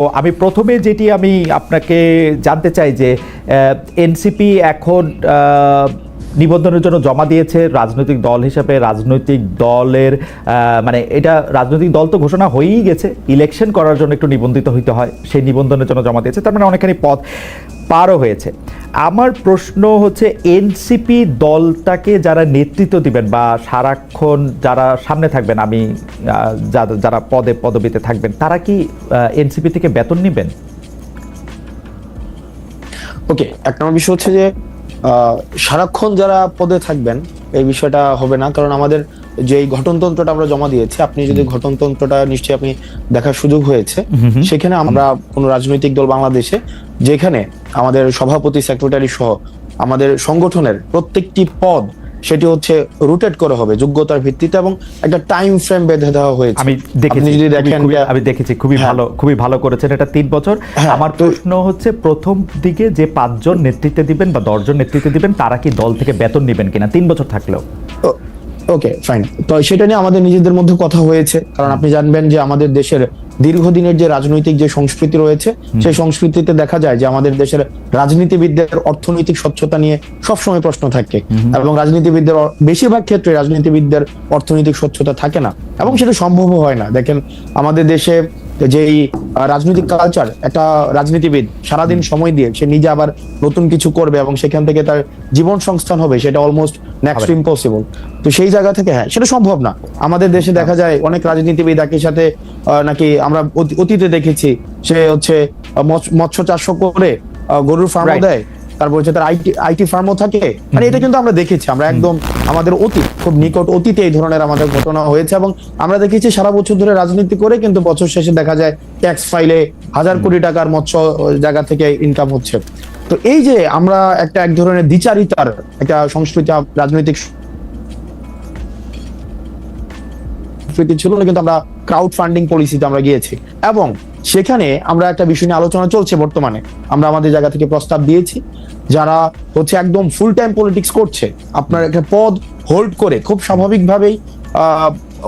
ও আমি প্রথমে যেটি আমি আপনাকে জানতে চাই যে এনসিপি এখন নিবন্ধনের জন্য জমা দিয়েছে রাজনৈতিক দল হিসেবে। রাজনৈতিক দলের মানে এটা রাজনৈতিক দল তো ঘোষণা হয়েই গেছে। ইলেকশন করার জন্য একটু নিবন্ধিত হইতে হয়। সেই নিবন্ধনের জন্য জমা দিয়েছে। তার মানে অনেকখানি পথ পারও হয়েছে। আমার প্রশ্ন হচ্ছে এনসিপি দলটাকে যারা নেতৃত্ব দিবেন বা সারাক্ষণ যারা সামনে থাকবেন, আমি যারা পদে, পদবিতে থাকবেন, তারা কি এনসিপি থেকে বেতন নেবেন? ওকে এক নম্বর বিষয় হচ্ছে যে সারাক্ষণ যারা পদে থাকবেন এই বিষয়টা হবে না। কারণ আমাদের যে এই গঠনতন্ত্রটা আমরা জমা দিয়েছি আপনি যদি ঘটনতন্ত্রটা নিশ্চয়ই আপনি দেখার সুযোগ হয়েছে। সেখানে আমরা কোন রাজনৈতিক দল বাংলাদেশে যেখানে আমাদের সভাপতি সেক্রেটারি সহ আমাদের সংগঠনের প্রত্যেকটি পদ সেটি হচ্ছে রুটেট করে হবে যোগ্যতার ভিত্তিতে এবং একটা টাইম ফ্রেম বেঁধে দেওয়া হয়েছে। আমি দেখেছি যদি দেখেন আমি দেখেছি খুবই হ্যাঁ। ভালো খুবই ভালো করেছেন এটা তিন বছর। হ্যাঁ, আমার প্রশ্ন হচ্ছে প্রথম দিকে যে পাঁচজন নেতৃত্বে দিবেন বা দশজন নেতৃত্বে দিবেন তারা কি দল থেকে বেতন নেবেন কিনা? তিন বছর থাকলেও। ওকে ফাইন তো সেটা নিয়ে আমাদের নিজেদের মধ্যে কথা হয়েছে কারণ আপনি জানবেন যে আমাদের দেশের দীর্ঘদিনের যে রাজনৈতিক যে সংস্কৃতি রয়েছে সেই সংস্কৃতিতে দেখা যায় যে আমাদের দেশের রাজনীতিবিদদের অর্থনৈতিক স্বচ্ছতা নিয়ে সবসময় প্রশ্ন থাকে এবং রাজনীতিবিদদের বেশিরভাগ ক্ষেত্রে রাজনীতিবিদদের অর্থনৈতিক স্বচ্ছতা থাকে না। এবং সেটা সম্ভবও হয় না। দেখেন আমাদের দেশে যেই রাজনৈতিক কালচার একটা রাজনীতিবিদ সারাদিন সময় দিয়ে সে নিজে আবার নতুন কিছু করবে এবং সেখান থেকে তার জীবন সংস্থান হবে সেটা অলমোস্ট নেক্সট ইম্পসিবল তো সেই জায়গা থেকে হ্যাঁ সেটা সম্ভব না। আমাদের দেশে দেখা যায় অনেক রাজনীতিবিদ একই সাথে আহ, নাকি আমরা অতি- অতীতে দেখেছি সে হচ্ছে মৎস্য চাষ করে গরুর ফার্মও দেয়। তারপর হচ্ছে তার আইটি আইটি ফার্মও থাকে। মানে এটা কিন্তু আমরা দেখেছি আমরা একদম আমাদের অতীত খুব নিকট অতীতে এই ধরনের আমাদের ঘটনা হয়েছে এবং আমরা দেখেছি সারা বছর ধরে রাজনীতি করে কিন্তু বছর শেষে দেখা যায় ট্যাক্স ফাইলে হাজার কোটি টাকার মৎস্য জায়গা থেকে ইনকাম হচ্ছে। তো এই যে আমরা একটা এক ধরনের দ্বিচারিতার একটা সংস্কৃতি রাজনৈতিক সংস্কৃতি ছিল না, কিন্তু আমরা ক্রাউড ফান্ডিং পলিসিতে আমরা গিয়েছি। এবং সেখানে আমরা একটা বিষয় নিয়ে আলোচনা চলছে বর্তমানে। আমরা আমাদের জায়গা থেকে প্রস্তাব দিয়েছি, যারা হচ্ছে একদম ফুল টাইম পলিটিক্স করছে, আপনার একটা পদ হোল্ড করে খুব স্বাভাবিকভাবেই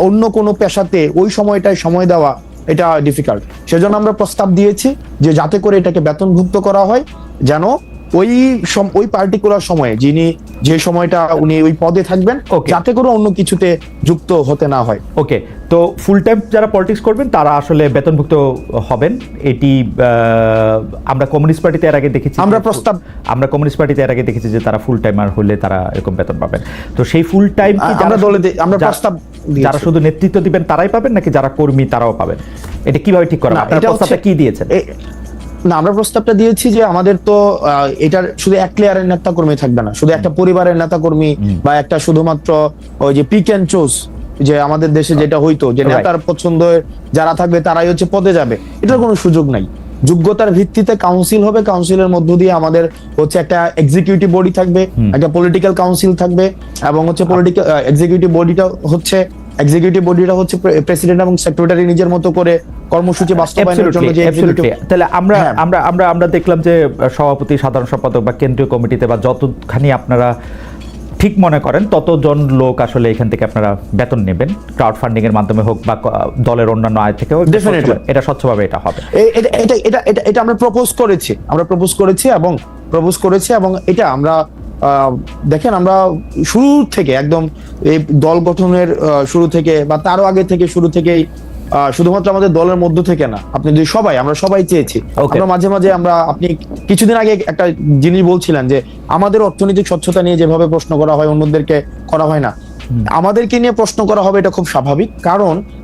অন্য কোনো পেশাতে ওই সময়টায় সময় দেওয়া এটা ডিফিকাল্ট সেজন্য আমরা প্রস্তাব দিয়েছি যে যাতে করে এটাকে বেতনভুক্ত করা হয়, যেন ওই ওই পার্টিকুলার সময়ে যিনি যে সময়টা উনি ওই পদে থাকবেন যাতে করে অন্য কিছুতে যুক্ত হতে না হয়। ওকে তো ফুল টাইম যারা পলিটিক্স করবেন তারা আসলে বেতনভুক্ত হবেন। এটি আমরা কমিউনিস্ট পার্টিতে এর আগে দেখেছি আমরা প্রস্তাব- আমরা কমিউনিস্ট পার্টিতে এর আগে দেখেছি যে তারা ফুল টাইমার হলে তারা এরকম বেতন পাবেন। তো সেই ফুল টাইম কি যারা আমরা দলে আমরা প্রস্তাব যারা শুধু নেতৃত্ব দিবেন তারাই পাবেন নাকি যারা কর্মী তারাও পাবেন? এটা কীভাবে ঠিক করা আপনারা প্রস্তাবটা কি দিয়েছেন? না আমরা প্রস্তাবটা দিয়েছি যে আমাদের তো এটার শুধু এক লেয়ারের নেতা কর্মী থাকবে না শুধু একটা পরিবারের নেতা কর্মী বা একটা শুধুমাত্র ওই যে পিক অ্যান্ড চুজ যে আমাদের দেশে যেটা হইতো যে নেতার পছন্দের যারা থাকবে তারাই হচ্ছে পদে যাবে। এটার কোনো সুযোগ নাই। যোগ্যতার ভিত্তিতে কাউন্সিল হবে কাউন্সিলের মধ্য দিয়ে আমাদের হচ্ছে একটা এক্সিকিউটিভ বডি থাকবে একটা পলিটিক্যাল কাউন্সিল থাকবে এবং হচ্ছে পলিটিক্যাল এক্সিকিউটিভ বডিটা হচ্ছে এক্সিকিউটিভ বডিটা হচ্ছে প্রেসিডেন্ট এবং সেক্রেটারি নিজের মতো করে কর্মসূচি বাস্তবায়নের জন্য যে. তাহলে আমরা হ্যাঁ। আমরা আমরা আমরা দেখলাম যে সভাপতি সাধারণ সম্পাদক বা কেন্দ্রীয় কমিটিতে বা যতখানি আপনারা ঠিক মনে করেন ততজন লোক আসলে এখান থেকে আপনারা বেতন নেবেন ক্রাউড ফান্ডিং এর মাধ্যমে হোক বা দলের অন্যান্য আয় থেকে. স্বচ্ছভাবে- এটা স্বচ্ছভাবে এটা হবে এটা এটা এটা আমরা প্রপোজ করেছি আমরা প্রপোজ করেছি এবং প্রপোজ করেছি এবং এটা আমরা দেখেন আমরা শুরু থেকে একদম এই দল গঠনের শুরু থেকে বা তারও আগে থেকে শুরু থেকেই শুধুমাত্র আমাদের দলের মধ্য থেকে না আপনি যদি সবাই আমরা সবাই চেয়েছি. আমরা মাঝে মাঝে আমরা আপনি কিছুদিন আগে একটা জিনিস বলছিলেন যে আমাদের অর্থনৈতিক স্বচ্ছতা নিয়ে যেভাবে প্রশ্ন করা হয় অন্যদেরকে করা হয় না। আমাদেরকে নিয়ে প্রশ্ন করা হবে এটা খুব স্বাভাবিক কারণ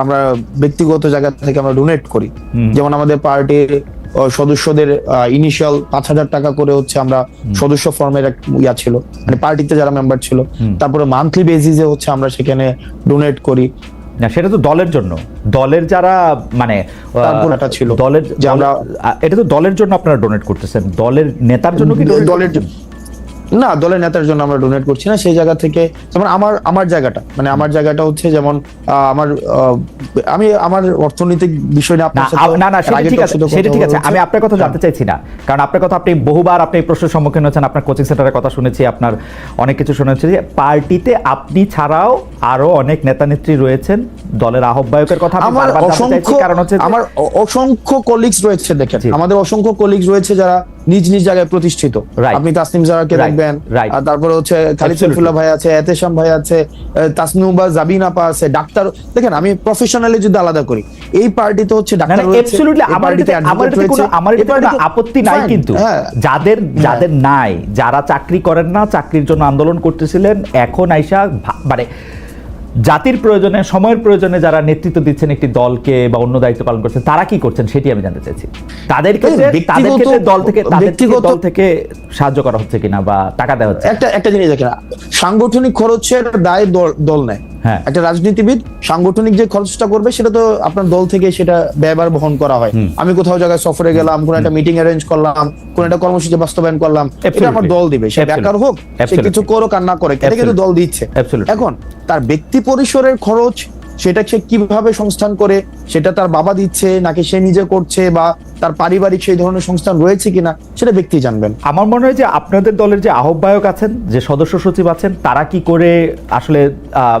আমরা ব্যক্তিগত জায়গা থেকে আমরা ডোনেট করি। যেমন আমাদের পার্টির সদস্যদের ইনিশিয়াল পাঁচ হাজার টাকা করে হচ্ছে আমরা সদস্য ফর্মের এক ইয়া ছিল মানে পার্টিতে যারা মেম্বার ছিল তারপরে মান্থলি বেসিসে হচ্ছে আমরা সেখানে ডোনেট করি। না সেটা তো দলের জন্য। দলের যারা মানে ছিল। দলের এটা তো দলের জন্য আপনারা ডোনেট করতেছেন। দলের নেতার জন্য কি দলের জন্য। না দলের নেতার জন্য আমরা ডোনেট করছি না সেই জায়গা থেকে যেমন আমার আমার জায়গাটা মানে আমার জায়গাটা হচ্ছে যেমন আমার আমি আমার অর্থনৈতিক বিষয় নিয়ে আপনার সাথে না না সেটা ঠিক আছে সেটা ঠিক আছে আমি আপনার কথা জানতে চাইছি না কারণ আপনার কথা আপনি বহুবার আপনি এই প্রশ্নের সম্মুখীন হয়েছেন আপনার কোচিং সেন্টারের কথা শুনেছি আপনার অনেক কিছু শুনেছি যে পার্টিতে আপনি ছাড়াও আরও অনেক নেতা নেত্রী রয়েছেন দলের আহ্বায়কের কথা আমি আমার বারবার জানতে চাইছি অসংখ্য কারণ হচ্ছে আমার অসংখ্য কলিগস রয়েছে দেখেন আমাদের অসংখ্য কলিগস রয়েছে যারা নিজ নিজ জায়গায় প্রতিষ্ঠিত। আপনি তাসনিম জারাকে দেখবেন আর তারপরে হচ্ছে খালিদ. সাইফুল্লাহ ভাই আছে এতেশাম ভাই আছে তাসনুবা জাবিন আপা আছে ডাক্তার দেখেন আমি প্রফেশনালি যদি আলাদা করি এই পার্টিতে হচ্ছে ডাক্তার না অ্যাবসলিউটলি আমার এটাতে আমার এটাতে কোনো আমার এটাতে কোনো আপত্তি নাই কিন্তু। হ্যাঁ। যাদের যাদের নাই যারা চাকরি করেন না চাকরির জন্য আন্দোলন করতেছিলেন এখন আইসা মানে জাতির প্রয়োজনে সময়ের প্রয়োজনে যারা নেতৃত্ব দিচ্ছেন একটি দলকে বা অন্য দায়িত্ব পালন করছেন তারা কি করছেন সেটি আমি জানতে চাইছি। তাদের ক্ষেত্রে দল থেকে ব্যক্তিগত- দল থেকে সাহায্য করা হচ্ছে কিনা বা টাকা দেওয়া হচ্ছে একটা একটা জিনিস দেখেন সাংগঠনিক খরচের দায় দল দল নেয়। হ্যাঁ। একটা রাজনীতিবিদ সাংগঠনিক যে খরচটা করবে সেটা তো আপনার দল থেকে সেটা ব্যয়বার বহন করা হয়। আমি কোথাও জায়গায় সফরে গেলাম কোন একটা মিটিং অ্যারেঞ্জ করলাম কোন একটা কর্মসূচি বাস্তবায়ন করলাম এটা আমার দল দিবে। সে বেকার হোক সে কিছু করো আর না করে এটা কিন্তু দল দিচ্ছে। এখন তার ব্যক্তি পরিসরের খরচ সেটা সে কীভাবে সংস্থান করে সেটা তার বাবা দিচ্ছে নাকি সে নিজে করছে বা তার পারিবারিক সেই ধরনের সংস্থান রয়েছে কিনা সেটা ব্যক্তি জানবেন। আমার মনে হয় যে আপনাদের দলের যে আহ্বায়ক আছেন যে সদস্য সচিব আছেন তারা কি করে আসলে আহ,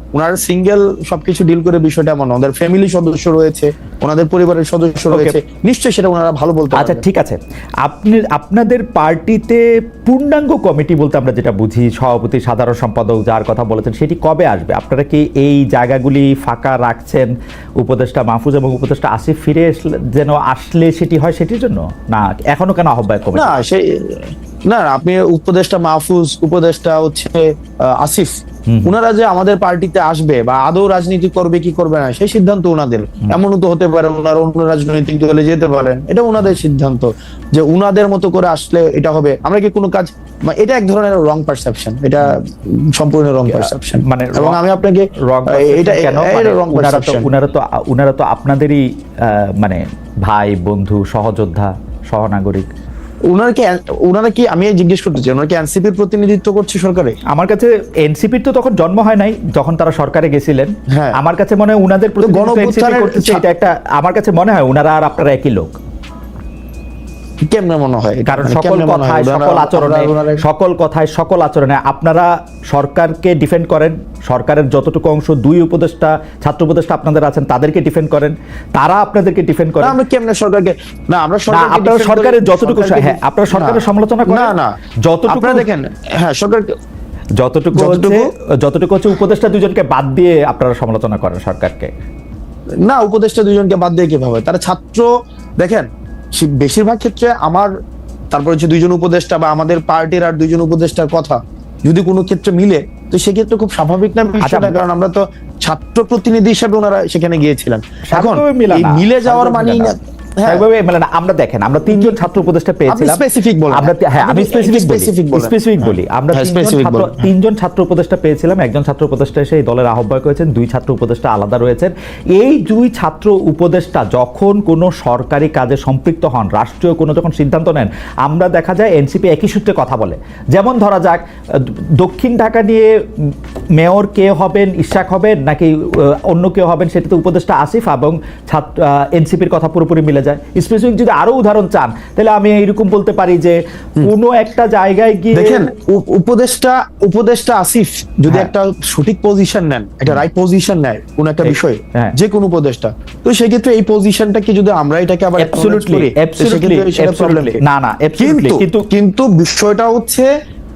ওনারা সিঙ্গেল সবকিছু ডিল করে বিষয়টা এমন ওদের ফ্যামিলি সদস্য রয়েছে। ওনাদের পরিবারের সদস্য রয়েছে। নিশ্চয়ই সেটা ওনারা ভালো বলতে আচ্ছা ঠিক আছে। আপনি আপনাদের পার্টিতে পূর্ণাঙ্গ কমিটি বলতে আমরা যেটা বুঝি সভাপতি সাধারণ সম্পাদক যার কথা বলেছেন সেটি কবে আসবে? আপনারা কি এই জায়গাগুলি ফাঁকা রাখছেন? উপদেষ্টা মাহফুজ এবং উপদেষ্টা আসিফ ফিরে যেন আসলে সেটি হয় সেটির জন্য? না এখনও কেন আহ্বায়ক কমিটি? না সেই না না, আপনি উপদেষ্টা মাহফুজ উপদেষ্টা হচ্ছে আসিফ। ওনারা যে আমাদের পার্টিতে আসবে বা আদৌ রাজনীতি করবে কি করবে না সেই সিদ্ধান্ত ওনাদের। এমনও তো হতে পারে ওনারা অন্য রাজনৈতিক দলে যেতে পারেন। এটা ওনাদের সিদ্ধান্ত যে উনাদের মতো করে আসলে এটা হবে। আমরা কি কোনো কাজ মানে এটা এক ধরনের রং পারসেপশন এটা সম্পূর্ণ রং পারসেপশন মানে এবং আমি আপনাকে রং এটা কেন? এটা মানে রং উনারা তো পারসেপশন উনারা তো উনারা তো আপনাদেরই আহ, মানে ভাই বন্ধু সহযোদ্ধা সহনাগরিক। ওনারা কি ওনারা কি আমি জিজ্ঞেস করতে চাই ওনারা কি এনসিপির প্রতিনিধিত্ব করছে সরকারে? আমার কাছে এনসিপির তো তখন জন্ম হয় নাই যখন তারা সরকারে গেছিলেন। হ্যাঁ। আমার কাছে মনে হয় NCP করতেছে এটা একটা আমার কাছে মনে হয় ওনারা আর আপনারা একই লোক। কেমনে মনে হয়? কারণ মানে সকল? কথায় সকল আচরণে সকল কথায় সকল আচরণে আপনারা সরকারকে ডিফেন্ড করেন। সরকারের যতটুকু অংশ দুই উপদেষ্টা ছাত্র উপদেষ্টা আপনাদের আছেন তাদেরকে ডিফেন্ড করেন। তারা আপনাদেরকে ডিফেন্ড করেন। আমরা কেমনে সরকারকে না আমরা সরকারকে আপনারা সরকারের যতটুকু হ্যাঁ আপনারা সরকারের সমালোচনা করেন। না না। যতটুকু আপনারা দেখেন হ্যাঁ সরকার যতটুকু হচ্ছে যতটুকু- হচ্ছে উপদেষ্টা দুজনকে বাদ দিয়ে আপনারা সমালোচনা করেন সরকারকে। না উপদেষ্টা দুজনকে বাদ দিয়ে কীভাবে? তারা ছাত্র দেখেন বেশিরভাগ ক্ষেত্রে আমার তারপর হচ্ছে দুইজন উপদেষ্টা বা আমাদের পার্টির আর দুইজন উপদেষ্টার কথা যদি কোনো ক্ষেত্রে মিলে তো সেক্ষেত্রে খুব স্বাভাবিক না বিষয়টা? আচ্ছা, কারণ আমরা তো ছাত্র প্রতিনিধি হিসাবে ওনারা সেখানে গিয়েছিলেন। এখন মিলে যাওয়ার মানেই না হ্যাঁ। স্বাভাবিকভাবে মিলে না। আমরা দেখেন আমরা তিনজন ছাত্র উপদেষ্টা পেয়েছিলাম। আমরা হ্যাঁ আমি স্পেসিফিক বলি স্পেসিফিক বলি। আমরা হ্যাঁ, তিনজন ছাত্র বলেন। তিনজন ছাত্র উপদেষ্টা পেয়েছিলাম একজন ছাত্র উপদেষ্টা এসে এই দলের আহ্বায়ক হয়েছেন দুই ছাত্র উপদেষ্টা আলাদা রয়েছেন। এই দুই ছাত্র উপদেষ্টা যখন কোনো সরকারি কাজে সম্পৃক্ত হন রাষ্ট্রীয় কোনো যখন সিদ্ধান্ত নেন আমরা দেখা যায় এনসিপি একই সূত্রে কথা বলে। যেমন ধরা যাক দক্ষিণ ঢাকা নিয়ে মেয়র কে হবেন ইশাক হবেন নাকি অন্য কেউ হবেন সেটা তো উপদেষ্টা আসিফ এবং ছাত্র এনসিপির কথা পুরোপুরি মিলে যায় স্পেসিফিক যদি আরও উদাহরণ চান তাহলে আমি এইরকম বলতে পারি যে কোনো একটা জায়গায় গিয়ে দেখেন উপ- উপদেষ্টা উপদেষ্টা আসিফ যদি হ্যাঁ। একটা সঠিক পজিশন নেন একটা রাইট পজিশন নেয় কোন একটা বিষয়ে হ্যাঁ। যে কোনো উপদেশটা তো সেক্ষেত্রে এই পজিশনটাকে যদি আমরা এটাকে আবার absolutely। কি? না, না, কিন্তু- কিন্তু বিষয়টা হচ্ছে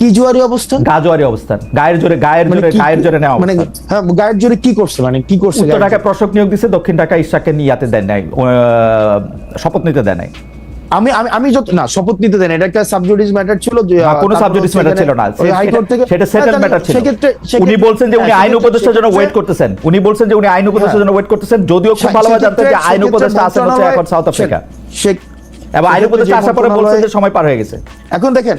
কি জুয়ারি গাজোয়ারি অবস্থান। গায়ের জোরে গায়ের মানে জোরে গায়ের জোরে নেওয়া মানে হ্যাঁ গায়ের জোরে কি করছে? মানে কি করছে উত্তর নিয়োগ দিছে দক্ষিণ ইশাককে নিয়াতে দেন নাই শপথ নিতে দেন নাই। আমি আমি আমি যত না শপথ নিতে দেন এটা একটা সাবজুডিস ম্যাটার ছিল যে কোনো সাবজুডিস ম্যাটার ছিল না। হাইকোর্ট থেকে সেটা সেটেল ম্যাটার ছিল। উনি বলছেন যে উনি হ্যাঁ, আইন উপদেষ্টার জন্য ওয়েট করতেছেন। উনি বলছেন যে উনি আইন উপদেষ্টার জন্য ওয়েট করতেছেন যদিও খুব ভালোভাবে জানতেন যে আইন উপদেষ্টা আছেন হচ্ছে এখন সাউথ আফ্রিকা এবং আইন উপদেষ্টা আসার পরে বলছেন যে সময় পার হয়ে গেছে। এখন দেখেন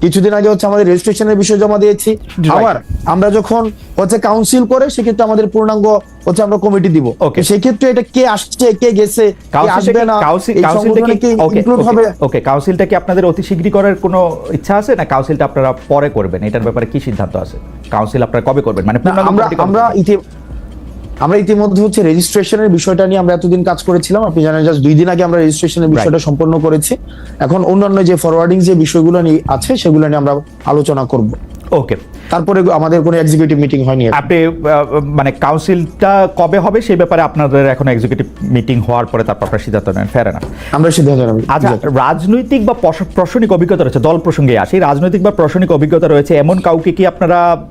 কিছুদিন আগে হচ্ছে আমাদের রেজিস্ট্রেশনের বিষয় জমা দিয়েছি। আবার আমরা যখন হচ্ছে কাউন্সিল করে সেক্ষেত্রে আমাদের পূর্ণাঙ্গ হচ্ছে আমরা কমিটি দিব। Okay. সেক্ষেত্রে এটা কে আসছে কে গেছে আসবে না কাউন্সিলটা কি- ওকে, ওকে, হবে? ওকে, কাউন্সিলটা কি আপনাদের অতি শীঘ্রই করার কোনো ইচ্ছা আছে না কাউন্সিলটা আপনারা পরে করবেন? এটার ব্যাপারে কি সিদ্ধান্ত আছে? কাউন্সিল আপনারা কবে করবেন? মানে আমরা আমরা আমরা ইতিমধ্যে হচ্ছে রেজিস্ট্রেশনের বিষয়টা নিয়ে আমরা এতদিন কাজ করেছিলাম। আপনি জানেন জাস্ট দুই দিন আগে আমরা রেজিস্ট্রেশনের বিষয়টা সম্পন্ন করেছি। এখন অন্যান্য যে ফরওয়ার্ডিং যে বিষয়গুলো নিয়ে আছে সেগুলো নিয়ে আমরা আলোচনা করব। ওকে তারপরে আমাদের কোনো এক্সিকিউটিভ মিটিং হয়নি। আপনি মানে কাউন্সিলটা কবে হবে সেই ব্যাপারে আপনাদের এখন এক্সিকিউটিভ মিটিং হওয়ার পরে তারপর আপনার সিদ্ধান্ত নেন ফেরে না আমরা সিদ্ধান্ত নেব। আচ্ছা রাজনৈতিক বা প্রশ- প্রশাসনিক অভিজ্ঞতা রয়েছে দল প্রসঙ্গে আসি। রাজনৈতিক বা প্রশাসনিক অভিজ্ঞতা রয়েছে এমন কাউকে কি আপনারা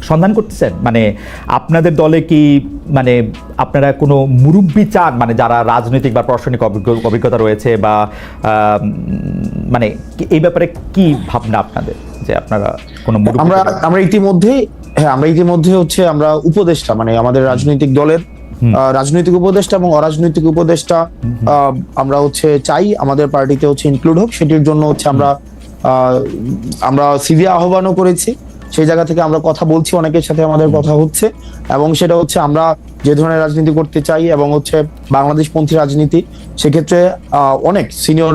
সন্ধান করতেছেন? মানে আপনাদের দলে কি মানে আপনারা কোনো মুরব্বী চান? মানে যারা রাজনৈতিক বা প্রশাসনিক অভিজ্ঞ- অভিজ্ঞতা রয়েছে বা মানে এই ব্যাপারে কি ভাবনা আপনাদের? যে আপনারা কোনো আমরা আমরা ইতিমধ্যে হ্যাঁ আমরা ইতিমধ্যে হচ্ছে আমরা উপদেষ্টা মানে আমাদের রাজনৈতিক দলের রাজনৈতিক উপদেষ্টা এবং অরাজনৈতিক উপদেষ্টা আহ, আমরা হচ্ছে চাই আমাদের পার্টিতে হচ্ছে ইনক্লুড হোক। সেটির জন্য হচ্ছে আমরা আহ, আমরা সিভি আহ্বানও করেছি। সেই জায়গা থেকে আমরা কথা বলছি অনেকের সাথে আমাদের কথা হচ্ছে। এবং সেটা হচ্ছে আমরা যে ধরনের রাজনীতি করতে চাই এবং হচ্ছে বাংলাদেশ পন্থী রাজনীতি সেক্ষেত্রে অনেক সিনিয়র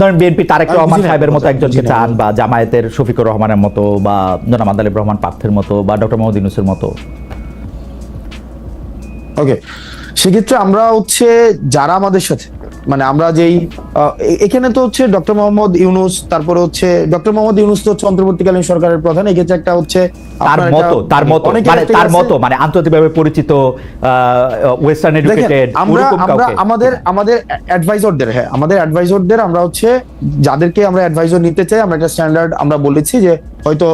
ধরেন বিএনপি তারেক রহমান সাহেবের মতো একজনকে চান বা জামায়াতের শফিকুর রহমানের মতো বা জনাব আদালিব রহমান পার্থের মতো বা ডক্টর মোহাম্মদ ইউনুসের মতো। ওকে সেক্ষেত্রে আমরা হচ্ছে যারা আমাদের সাথে মানে আমরা যেই এখানে তো হচ্ছে ডক্টর মোহাম্মদ ইউনুস তারপরে হচ্ছে ডক্টর মোহাম্মদ ইউনুস তো হচ্ছে অন্তর্বর্তীকালীন সরকারের প্রধান এক্ষেত্রে একটা হচ্ছে তার মতো তার মতো মানে তার মতো মানে আন্তর্জাতিকভাবে পরিচিত ওয়েস্টার্ন এডুকেটেড আমরা আমরা আমাদের আমাদের অ্যাডভাইজরদের হ্যাঁ আমাদের অ্যাডভাইজরদের আমরা হচ্ছে যাদেরকে আমরা অ্যাডভাইজর নিতে চাই আমরা একটা স্ট্যান্ডার্ড আমরা বলেছি যে হয়তো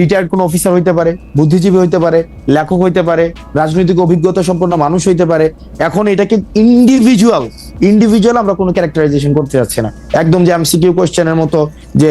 রিটায়ার্ড কোনো অফিসার হইতে পারে, বুদ্ধিজীবী হইতে পারে, লেখক হইতে পারে, রাজনৈতিক অভিজ্ঞতা সম্পন্ন মানুষ হইতে পারে, এখন এটাকে ইন্ডিভিজুয়াল ইন্ডিভিজুয়াল আমরা কোনো ক্যারেক্টারাইজেশন করতে যাচ্ছি না। একদম যে এমসিকিউ কোয়েশ্চেনের মতো, যে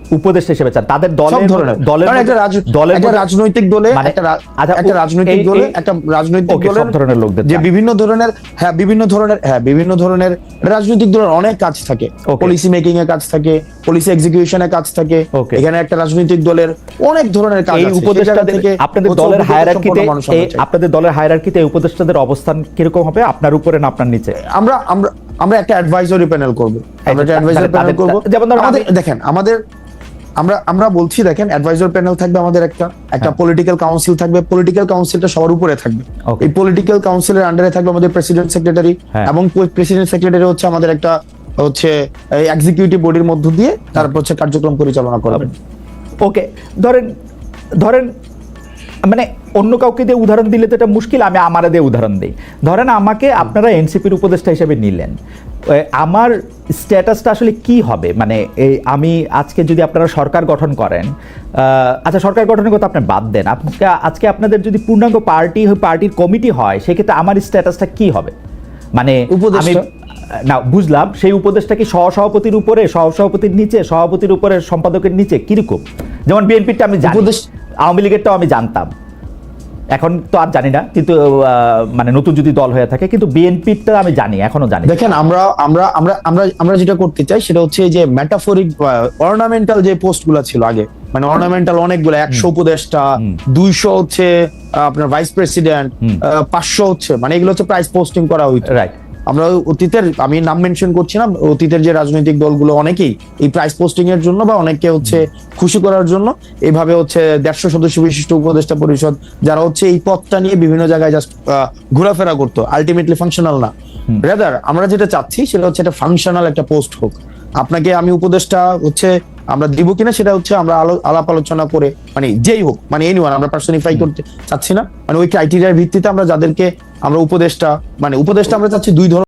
উপদেষ্টা হিসেবে চান। তাদের দলের ধরনের। দলের একটা দলের একটা রাজনৈতিক দলে মানে- একটা আচ্ছা, একটা রাজনৈতিক দলে একটা রাজনৈতিক ওকে, সব ধরনের লোকদের যে বিভিন্ন ধরনের হ্যাঁ বিভিন্ন ধরনের হ্যাঁ বিভিন্ন ধরনের রাজনৈতিক দলের অনেক কাজ থাকে। পলিসি মেকিং এর কাজ থাকে পলিসি এক্সিকিউশনে কাজ থাকে। এখানে একটা রাজনৈতিক দলের অনেক ধরনের কাজ এই উপদেষ্টাদের থেকে আপনাদের দলের হায়ারার্কিতে আপনাদের দলের হায়ারার্কিতে এই উপদেষ্টাদের অবস্থান কীরকম হবে? আপনার উপরে না আপনার নিচে? আমরা আমরা আমরা একটা অ্যাডভাইজরি প্যানেল করব। আমরা একটা অ্যাডভাইজরি প্যানেল করব। যেমন আমাদের দেখেন আমাদের আমরা আমরা বলছি দেখেন অ্যাডভাইজার প্যানেল থাকবে আমাদের একটা একটা। পলিটিক্যাল কাউন্সিল থাকবে পলিটিক্যাল কাউন্সিলটা সবার উপরে থাকবে এই পলিটিক্যাল কাউন্সিলের আন্ডারে থাকবে আমাদের প্রেসিডেন্ট সেক্রেটারি হ্যাঁ। এবং প্রেসিডেন্ট সেক্রেটারি হচ্ছে আমাদের একটা হচ্ছে এক্সিকিউটিভ বডির মধ্য দিয়ে তারপর হচ্ছে কার্যক্রম পরিচালনা করবে ওকে ধরেন ধরেন মানে অন্য কাউকে দিয়ে উদাহরণ দিলে তো এটা মুশকিল আমি আমারে দিয়ে উদাহরণ দিই। ধরেন আমাকে আপনারা এনসিপির উপদেষ্টা হিসেবে নিলেন। আমার স্ট্যাটাসটা আসলে কি হবে? মানে এই আমি আজকে যদি আপনারা সরকার গঠন করেন আচ্ছা সরকার গঠনের কথা আপনি বাদ দেন। আজকে আজকে আপনাদের যদি পূর্ণাঙ্গ পার্টি পার্টির কমিটি হয় সেক্ষেত্রে আমার স্ট্যাটাসটা কি হবে? মানে আমি। না বুঝলাম সেই উপদেশটা কি সহসভাপতির উপরে সহসভাপতির নিচে সভাপতির উপরে সম্পাদকের নিচে কীরকম? যেমন বিএনপিটা আমি জানি। আওয়ামী লীগেরটাও আমি জানতাম। এখন তো আর জানি না কিন্তু মানে নতুন যদি দল হয়ে থাকে কিন্তু বিএনপিটা আমি জানি এখনও জানি দেখেন আমরা আমরা আমরা আমরা আমরা যেটা করতে চাই সেটা হচ্ছে যে মেটাফরিক অর্নামেন্টাল যে পোস্টগুলা ছিল আগে মানে অর্নামেন্টাল অনেকগুলো একশো উপদেষ্টা দুইশো হচ্ছে আপনার ভাইস প্রেসিডেন্ট। পাঁচশো হচ্ছে মানে এগুলো হচ্ছে প্রাইস পোস্টিং করা হইতো। রাইট আমরা অতীতের আমি নাম মেনশন করছি না অতীতের যে রাজনৈতিক দলগুলো অনেকেই এই প্রাইস পোস্টিং এর জন্য বা অনেককে হচ্ছে খুশি করার জন্য এভাবে হচ্ছে দেড়শো সদস্য বিশিষ্ট উপদেষ্টা পরিষদ যারা হচ্ছে এই পথটা নিয়ে বিভিন্ন জায়গায় জাস্ট ঘোরাফেরা করতো। আলটিমেটলি ফাংশনাল না। রেদার আমরা যেটা চাচ্ছি সেটা হচ্ছে একটা ফাংশনাল একটা পোস্ট হোক। আপনাকে আমি উপদেশটা হচ্ছে আমরা দিব কিনা সেটা হচ্ছে আমরা আলো- আলাপ আলোচনা করে মানে যেই হোক মানে এনিওয়ান আমরা পার্সোনিফাই করতে চাচ্ছি না। মানে ওই ক্রাইটেরিয়ার ভিত্তিতে আমরা যাদেরকে আমরা উপদেশটা মানে উপদেশটা আমরা চাচ্ছি দুই ধরনের